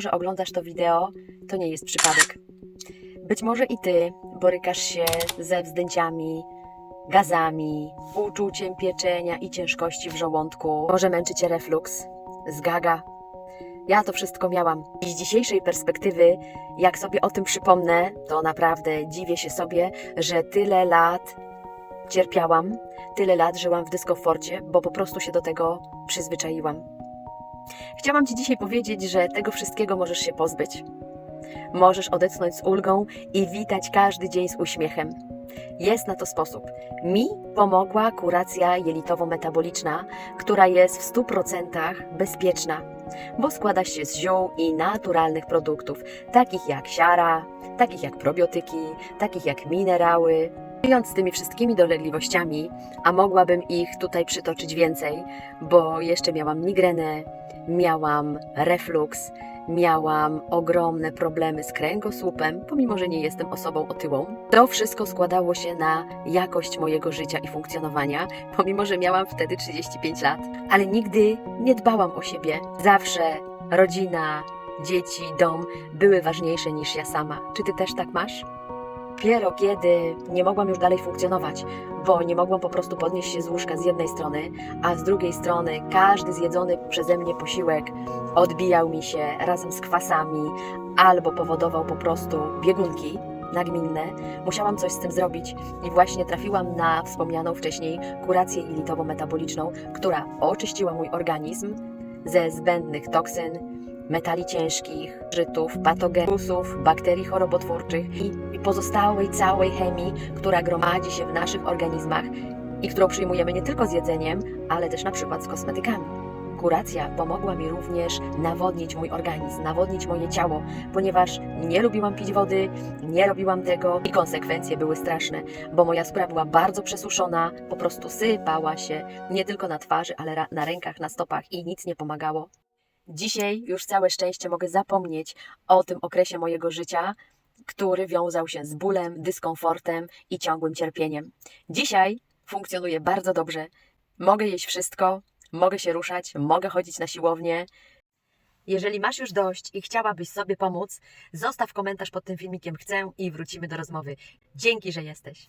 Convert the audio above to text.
że oglądasz to wideo, to nie jest przypadek. Być może i ty borykasz się ze wzdęciami, gazami, uczuciem pieczenia i ciężkości w żołądku. Może męczy cię refluks, zgaga. Ja to wszystko miałam. I z dzisiejszej perspektywy, jak sobie o tym przypomnę, to naprawdę dziwię się sobie, że tyle lat cierpiałam, tyle lat żyłam w dyskomforcie, bo po prostu się do tego przyzwyczaiłam. Chciałam Ci dzisiaj powiedzieć, że tego wszystkiego możesz się pozbyć. Możesz odetchnąć z ulgą i witać każdy dzień z uśmiechem. Jest na to sposób. Mi pomogła kuracja jelitowo-metaboliczna, która jest w 100% bezpieczna, bo składa się z ziół i naturalnych produktów, takich jak siara, takich jak probiotyki, takich jak minerały. Żyjąc z tymi wszystkimi dolegliwościami, a mogłabym ich tutaj przytoczyć więcej, bo jeszcze miałam migrenę, miałam refluks, miałam ogromne problemy z kręgosłupem, pomimo że nie jestem osobą otyłą. To wszystko składało się na jakość mojego życia i funkcjonowania, pomimo że miałam wtedy 35 lat, ale nigdy nie dbałam o siebie. Zawsze rodzina, dzieci, dom były ważniejsze niż ja sama. Czy ty też tak masz? Dopiero kiedy nie mogłam już dalej funkcjonować, bo nie mogłam po prostu podnieść się z łóżka z jednej strony, a z drugiej strony każdy zjedzony przeze mnie posiłek odbijał mi się razem z kwasami albo powodował po prostu biegunki nagminne. Musiałam coś z tym zrobić i właśnie trafiłam na wspomnianą wcześniej kurację jelitowo-metaboliczną, która oczyściła mój organizm ze zbędnych toksyn, metali ciężkich, żytów, patogenusów, bakterii chorobotwórczych i, pozostałej całej chemii, która gromadzi się w naszych organizmach i którą przyjmujemy nie tylko z jedzeniem, ale też na przykład z kosmetykami. Kuracja pomogła mi również nawodnić mój organizm, nawodnić moje ciało, ponieważ nie lubiłam pić wody, nie robiłam tego i konsekwencje były straszne, bo moja skóra była bardzo przesuszona, po prostu sypała się nie tylko na twarzy, ale na rękach, na stopach i nic nie pomagało. Dzisiaj już całe szczęście mogę zapomnieć o tym okresie mojego życia, który wiązał się z bólem, dyskomfortem i ciągłym cierpieniem. Dzisiaj funkcjonuję bardzo dobrze. Mogę jeść wszystko, mogę się ruszać, mogę chodzić na siłownię. Jeżeli masz już dość i chciałabyś sobie pomóc, zostaw komentarz pod tym filmikiem chcę i wrócimy do rozmowy. Dzięki, że jesteś.